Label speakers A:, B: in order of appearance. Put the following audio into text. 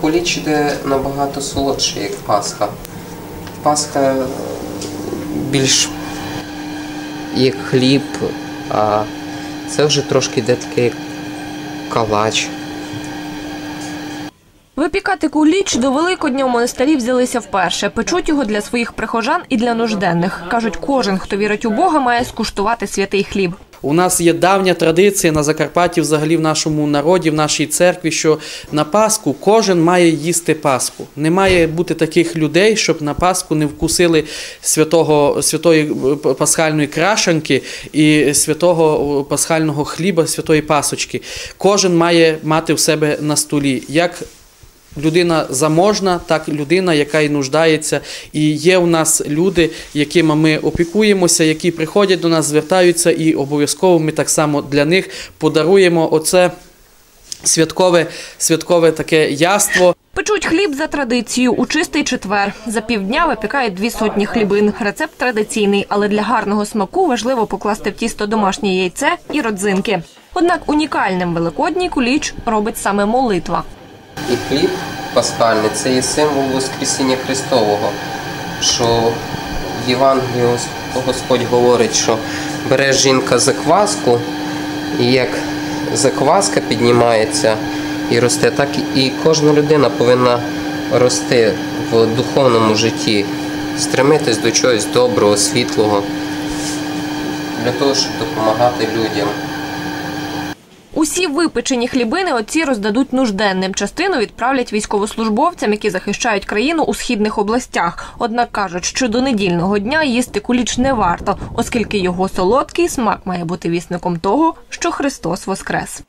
A: Куліч йде набагато солодший, як Пасха. Пасха більш як хліб, а це вже трошки йде такий калач.
B: Випікати куліч до Великодня у монастирі взялися вперше. Печуть його для своїх прихожан і для нужденних. Кажуть, кожен, хто вірить у Бога, має скуштувати святий хліб.
C: У нас є давня традиція на Закарпатті, взагалі в нашому народі, в нашій церкві, що на Пасху кожен має їсти Пасху. Не має бути таких людей, щоб на Пасху не вкусили святого, святої е, пасхальної крашанки і святого е, пасхального хліба, святої пасочки. Кожен має мати в себе на столі. Як Людина заможна, так людина, яка й нуждається. І є у нас люди, якими ми опікуємося, які приходять до нас, звертаються, і обов'язково ми так само для них подаруємо оце святкове, святкове таке яство.
B: Печуть хліб за традицією у чистий четвер. За півдня випікають дві сотні хлібин. Рецепт традиційний, але для гарного смаку важливо покласти в тісто домашнє яйце і родзинки. Однак унікальним великодній куліч робить саме молитва.
A: І хліб пасхальний це є символ Воскресіння Христового, що в Євангелії Господь говорить, що бере жінка закваску, і як закваска піднімається і росте, так і кожна людина повинна рости в духовному житті, стремитись до чогось доброго, світлого, для того, щоб допомагати людям.
B: Усі випечені хлібини отці роздадуть нужденним. Частину відправлять військовослужбовцям, які захищають країну у східних областях. Однак кажуть, що до недільного дня їсти куліч не варто, оскільки його солодкий смак має бути вісником того, що Христос воскрес.